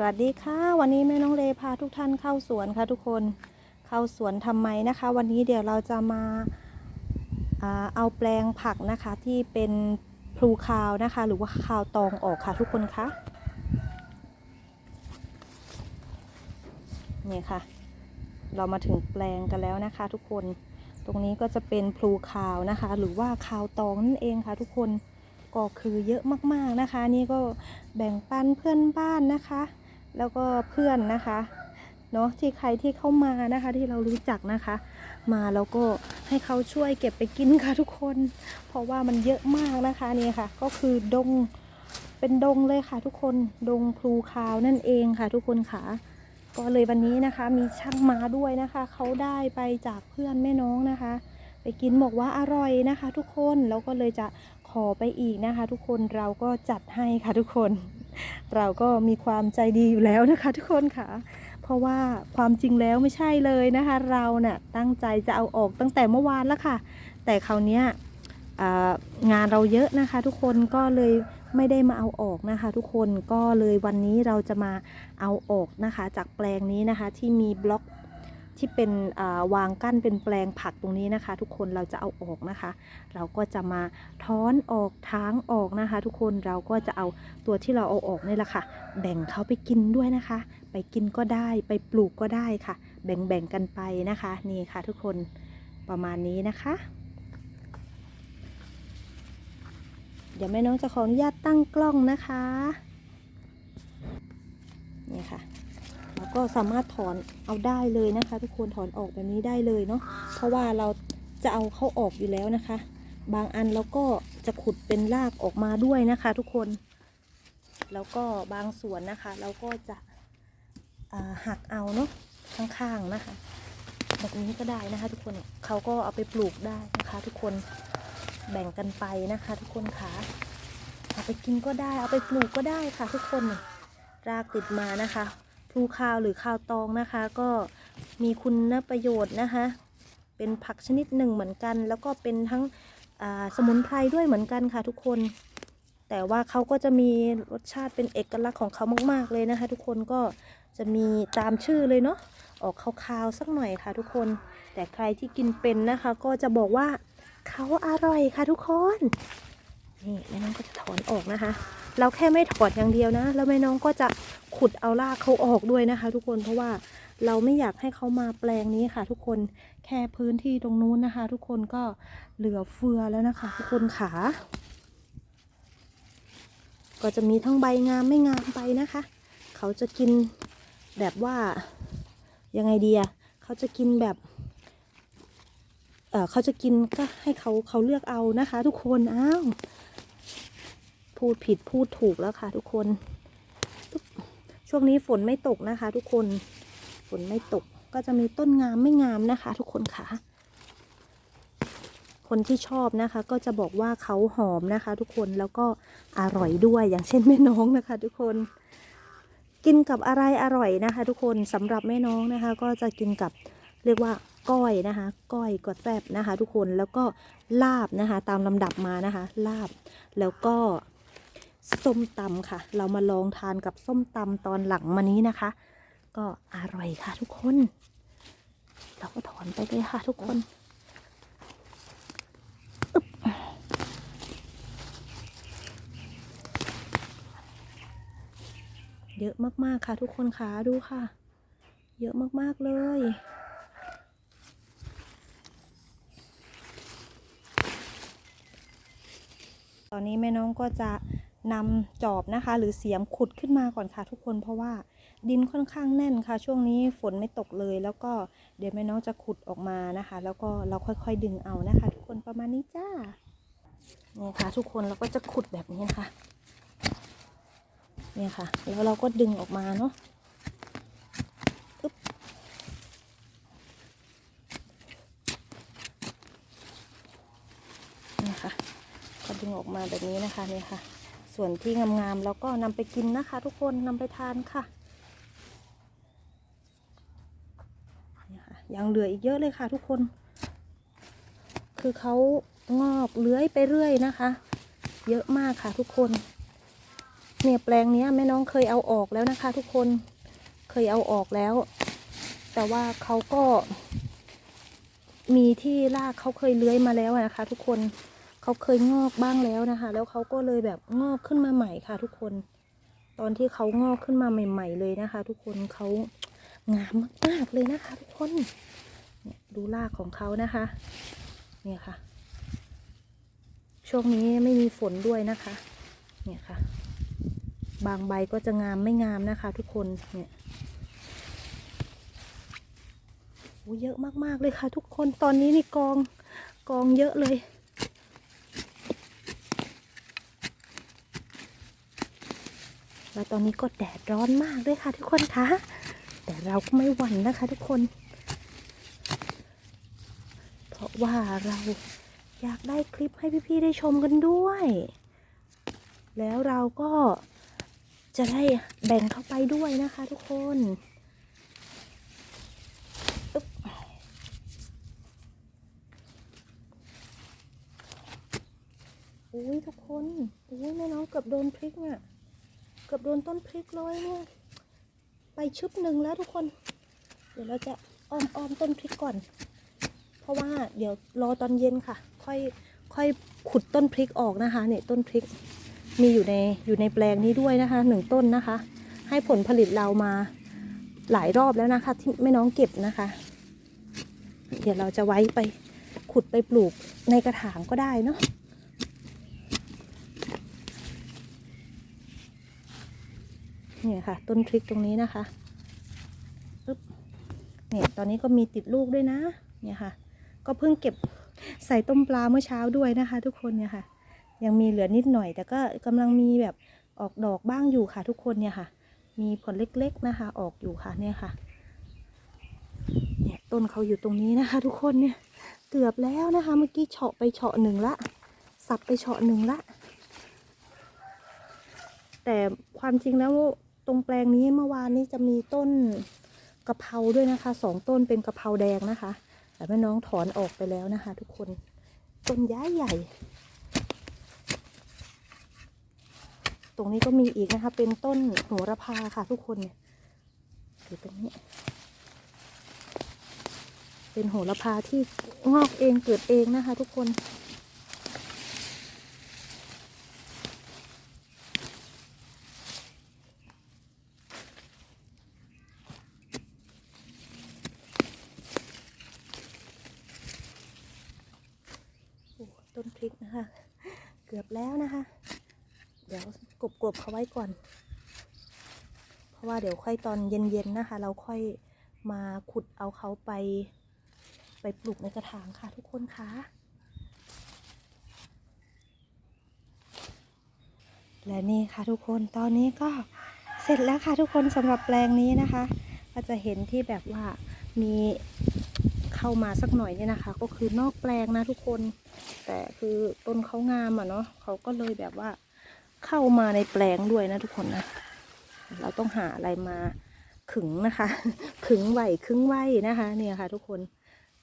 สวัสดีค่ะ วันนี้แม่น้องเลพาทุกท่านเข้าสวนค่ะทุกคนเข้าสวนทำไมนะคะ วันนี้เดี๋ยวเราจะมาอ่าเอาแปลงผักนะคะที่เป็นพลูคาวนะคะ หรือว่าคาวตองออกค่ะทุกคนคะนี่ค่ะ เรามาถึงแปลงกันแล้วนะคะ ทุกคนตรงนี้ก็จะเป็นพลูคาวนะคะ หรือว่าคาวตองนั่นเองค่ะ ทุกคนก็คือเยอะมากๆนะคะ นี่ก็แบ่งปันเพื่อนบ้านนะคะ แล้วก็เพื่อนนะคะเนาะที่ใครที่เข้ามานะคะ ที่เรารู้จักนะคะ มาแล้วก็ให้เขาช่วยเก็บไปกินค่ะทุกคน เพราะว่ามันเยอะมากนะคะนี่ค่ะ ก็คือดงเป็นดงเลยค่ะทุกคนดงพลูคาวนั่นเองค่ะ ทุกคนค่ะก็เลยวันนี้นะคะ มีช่างมาด้วยนะคะเขาได้ไปจากเพื่อนแม่น้องนะคะ ไปกินบอกว่าอร่อยนะคะ ทุกคนแล้วก็เลยจะขอไปอีกนะคะ ทุกคนเราก็จัดให้ค่ะทุกคน เราก็มีความใจดีอยู่แล้วนะคะทุกคนค่ะ เพราะว่าความจริงแล้วไม่ใช่เลยนะคะ เราเน่ยตั้งใจจะเอาออกตั้งแต่เมื่อวานแล้วค่ะ แต่คราวนี้งานเราเยอะนะคะทุกคนก็เลยไม่ได้มาเอาออกนะคะ ทุกคนก็เลยวันนี้เราจะมาเอาออกนะคะ จากแปลงนี้นะคะที่มีบล็อก ที่เป็นวางกั้นเป็นแปลงผักตรงนี้นะคะ ทุกคนเราจะเอาออกนะคะ เราก็จะมาท้อนออกทางออกนะคะ ทุกคนเราก็จะเอาตัวที่เราเอาออกนี่แหละค่ะ แบ่งเขาไปกินด้วยนะคะ ไปกินก็ได้ไปปลูกก็ได้ค่ะ แบ่งๆกันไปนะคะนี่ค่ะ ทุกคนประมาณนี้นะคะเดี๋ยวแม่น้องจะขออนุญาตตั้งกล้องนะคะ นี่ค่ะ เราก็สามารถถอนเอาได้เลยนะคะ ทุกคนถอนออกแบบนี้ได้เลยเนาะเพราะว่าเราจะเอาเข้าออกอยู่แล้วนะคะ บางอันเราก็จะขุดเป็นรากออกมาด้วยนะคะ ทุกคน แล้วก็บางส่วนนะคะ เราก็จะหักเอาเนาะข้างๆนะคะ แบบนี้ก็ได้นะคะ ทุกคนเขาก็เอาไปปลูกได้นะคะ ทุกคนแบ่งกันไปนะคะ ทุกคนค่ะเอาไปกินก็ได้เอาไปปลูกก็ได้ค่ะ ทุกคนรากติดมานะคะ พลูคาวหรือคาวตองนะคะ ก็มีคุณประโยชน์นะคะ เป็นผักชนิดหนึ่งเหมือนกัน แล้วก็เป็นทั้งสมุนไพรด้วยเหมือนกันค่ะทุกคน แต่ว่าเขาก็จะมีรสชาติเป็นเอกลักษณ์ของเขามาก ๆ เลยนะคะ ทุกคนก็จะมีตามชื่อเลยเนาะออกคาวๆสักหน่อยค่ะทุกคน แต่ใครที่กินเป็นนะคะ ก็จะบอกว่าเขาอร่อยค่ะทุกคน นี่แม่น้องก็จะถอนออกนะคะ เราแค่ไม่ถอนอย่างเดียวนะ แล้วแม่น้องก็จะขุดเอารากเขาออกด้วยนะคะ ทุกคนเพราะว่าเราไม่อยากให้เขามาแปลงนี้ค่ะ ทุกคนแค่พื้นที่ตรงนู้นนะคะ ทุกคนก็เหลือเฟือแล้วนะคะ ทุกคนขาก็จะมีทั้งใบงามไม่งามไปนะคะ เขาจะกินแบบว่ายังไงดีอะเขาจะกินแบบเออเขาจะกินก็ให้เขาเขาเลือกเอานะคะ ทุกคน อ้าว พูดผิดพูดถูกแล้วค่ะ ทุกคน ช่วงนี้ฝนไม่ตกนะคะ ทุกคน ฝนไม่ตกก็จะมีต้นงามไม่งามนะคะ ทุกคนค่ะ คนที่ชอบนะคะ ก็จะบอกว่าเขาหอมนะคะ ทุกคนแล้วก็อร่อยด้วยอย่างเช่นแม่น้องนะคะ ทุกคน กินกับอะไรอร่อยนะคะ ทุกคนสำหรับแม่น้องนะคะ ก็จะกินกับเรียกว่าก้อยนะคะ ก้อยก็แซ่บนะคะ ทุกคนแล้วก็ลาบนะคะ ตามลำดับมานะคะ ลาบแล้วก็ ส้มตำค่ะ เรามาลองทานกับส้มตำตอนหลังมานี้นะคะ ก็อร่อยค่ะทุกคน เราก็ถอนไปเลยค่ะทุกคนเยอะมาก ๆ ค่ะ ทุกคนคะดูค่ะ เยอะมาก ๆ เลย ตอนนี้แม่น้องก็จะ นำจอบนะคะหรือเสียมขุดขึ้นมาก่อนค่ะทุกคนเพราะว่าดินค่อนข้างแน่นค่ะ ช่วงนี้ฝนไม่ตกเลย แล้วก็เดี๋ยวแม่น้องจะขุดออกมานะคะ แล้วก็เราค่อยๆดึงเอานะคะ ทุกคนประมาณนี้จ้านี่ค่ะ ทุกคนเราก็จะขุดแบบนี้นะคะเนี่ยค่ะ แล้วเราก็ดึงออกมาเนาะอึ๊บนี่ค่ะก็ดึงออกมาแบบนี้นะคะเนี่ยค่ะ ส่วนที่งามๆเราก็นำไปกินนะคะ ทุกคนนำไปทานค่ะยังเหลืออีกเยอะเลยค่ะ ทุกคน คือเขางอกเลื้อยไปเรื่อยนะคะ เยอะมากค่ะ ทุกคน เนี่ยแปลงนี้แม่น้องเคยเอาออกแล้วนะคะ ทุกคน เคยเอาออกแล้ว แต่ว่าเขาก็ มีที่รากเขาเคยเลื้อยมาแล้วนะคะ ทุกคน เขาเคยงอกบ้างแล้วนะคะ แล้วเขาก็เลยแบบงอกขึ้นมาใหม่ค่ะ ทุกคน ตอนที่เขางอกขึ้นมาใหม่ ๆ เลยนะคะ ทุกคนเขางามมากๆเลยนะคะ ทุกคนเนี่ยดูรากของเขานะคะ เนี่ยค่ะ ช่วงนี้ไม่มีฝนด้วยนะคะ เนี่ยค่ะ บางใบก็จะงามไม่งามนะคะ ทุกคน เนี่ยโอ้เยอะมากๆเลยค่ะ ทุกคน ตอนนี้นี่กอง กองเยอะเลย แล้วตอนนี้ก็แดดร้อนมากด้วยค่ะทุกคนคะ แต่เราก็ไม่หวั่นนะคะทุกคน เพราะว่าเราอยากได้คลิปให้พี่ๆได้ชมกันด้วย แล้วเราก็จะได้แบ่งเข้าไปด้วยนะคะทุกคนอึ๊บอุ้ยทุกคนอุ้ยแม่น้องเกือบโดนพริกเนี่ย เกือบโดนต้นพริกเลยเนี่ยไปชึบหนึ่งแล้วทุกคน เดี๋ยวเราจะอ้อมอ้อมต้นพริกก่อน เพราะว่าเดี๋ยวรอตอนเย็นค่ะ ค่อยค่อยขุดต้นพริกออกนะคะเนี่ยต้นพริกมีอยู่ในอยู่ในแปลงนี้ด้วยนะคะหนึ่งต้นนะคะ ให้ผลผลิตเรามาหลายรอบแล้วนะคะ ที่ไม่น้องเก็บนะคะ เดี๋ยวเราจะไว้ไปขุดไปปลูกในกระถางก็ได้เนาะ นี่ยค่ะ ต้นพริกตรงนี้นะคะปึ๊บเนี่ยตอนนี้ก็มีติดลูกด้วยนะ เนี่ยค่ะ ก็เพิ่งเก็บใส่ต้มปลาเมื่อเช้าด้วยนะคะ ทุกคนเนี่ยค่ะ ยังมีเหลือนิดหน่อย แต่ก็กำลังมีแบบออกดอกบ้างอยู่ค่ะ ทุกคนเนี่ยค่ะ มีผลเล็กๆนะคะ ออกอยู่ค่ะเนี่ยค่ะ เนี่ยต้นเขาอยู่ตรงนี้นะคะ ทุกคนเนี่ยเกือบแล้วนะคะ เมื่อกี้เฉาะไปเฉาะหนึ่งละ สับไปเฉาะหนึ่งละแต่ความจริงแล้ว ตรงแปลงนี้เมื่อวานนี้จะมีต้นกะเพราด้วยนะคะสองต้นเป็นกะเพราแดงนะคะ แต่แม่น้องถอนออกไปแล้วนะคะ ทุกคนต้นย้ายใหญ่ ตรงนี้ก็มีอีกนะคะ เป็นต้นโหระพาค่ะ ทุกคนเนี่ยอยู่ตรงนี้ เป็นโหระพาที่งอกเองเกิดเองนะคะ ทุกคน โอ้ต้นพริกนะคะ เกือบ แล้วนะคะ เดี๋ยวกบกบเขาไว้ก่อน เพราะว่าเดี๋ยวค่อยตอนเย็นๆนะคะ เราค่อยมาขุดเอาเขาไป ไปปลูกในกระถางค่ะทุกคนคะและนี่ค่ะทุกคนตอนนี้ก็เสร็จแล้วค่ะทุกคนสำหรับแปลงนี้นะคะ ก็จะเห็นที่แบบว่ามี เข้ามาสักหน่อยเนี่ยนะคะ ก็คือนอกแปลงนะทุกคน แต่คือต้นเขางามอะเนาะเขาก็เลยแบบว่าเข้ามาในแปลงด้วยนะทุกคนนะเราต้องหาอะไรมาขึงนะคะ ขึงไหวขึงไหวนะคะ เนี่ยค่ะ ทุกคน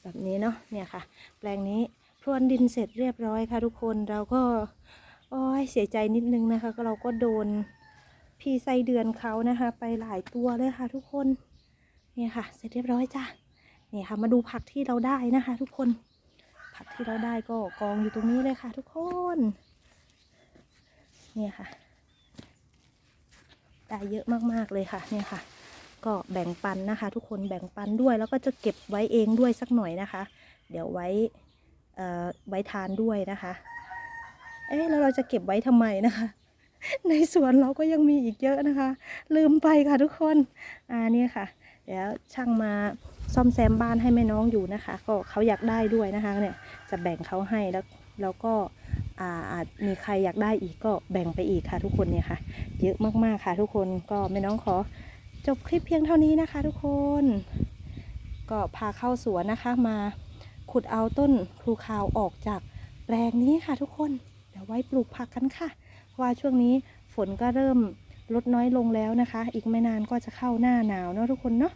แบบนี้เนาะเนี่ยค่ะ แปลงนี้พรวนดินเสร็จเรียบร้อยค่ะ ทุกคนเราก็โอ้ยเสียใจนิดนึงนะคะ ก็เราก็โดนพี่ไส้เดือนเขานะคะ ไปหลายตัวเลยค่ะ ทุกคนเนี่ยค่ะ เสร็จเรียบร้อยจ้ะ นี่ค่ะมาดูผักที่เราได้นะคะ ทุกคน ผักที่เราได้ก็กองอยู่ตรงนี้เลยค่ะ ทุกคนเนี่ยค่ะ ได้เยอะมากๆเลยค่ะเนี่ยค่ะ ก็แบ่งปันนะคะ ทุกคนแบ่งปันด้วย แล้วก็จะเก็บไว้เองด้วยสักหน่อยนะคะ เดี๋ยวไว้อ่อไว้ทานด้วยนะคะ เอ๊ะแล้วเราจะเก็บไว้ทำไมนะคะ ในสวนเราก็ยังมีอีกเยอะนะคะ ลืมไปค่ะทุกคน อ่าเนี่ยค่ะ เดี๋ยวช่างมา ซ่อมแซมบ้านให้แม่น้องอยู่นะคะ ก็เขาอยากได้ด้วยนะคะเนี่ยจะแบ่งเขาให้แล้วแล้วก็อาจมีใครอยากได้อีกก็แบ่งไปอีกค่ะ ทุกคนเนี่ยค่ะ เยอะมากๆค่ะ ทุกคนก็แม่น้องขอจบคลิปเพียงเท่านี้นะคะ ทุกคน ก็พาเข้าสวนนะคะมาขุดเอาต้นพลูคาวออกจากแปลงนี้ค่ะ ทุกคนเดี๋ยวไว้ปลูกผักกันค่ะ เพราะว่าช่วงนี้ฝนก็เริ่มลดน้อยลงแล้วนะคะ อีกไม่นานก็จะเข้าหน้าหนาวเนาะทุกคนเนาะ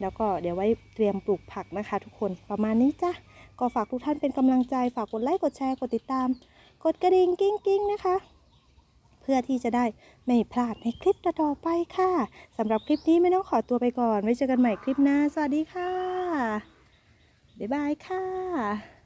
แล้วก็เดี๋ยวไว้เตรียมปลูกผักนะคะ ทุกคนประมาณนี้จ้ะก็ฝากทุกท่านเป็นกำลังใจฝากกดไลค์กดแชร์กดติดตาม กดกระดิ่งกิ้งกิ้งนะคะ เพื่อที่จะได้ไม่พลาดในคลิปต่อไปค่ะสำหรับคลิปนี้ไม่ต้องขอตัวไปก่อนไว้เจอกันใหม่คลิปหน้าสวัสดีค่ะบ๊ายบายค่ะ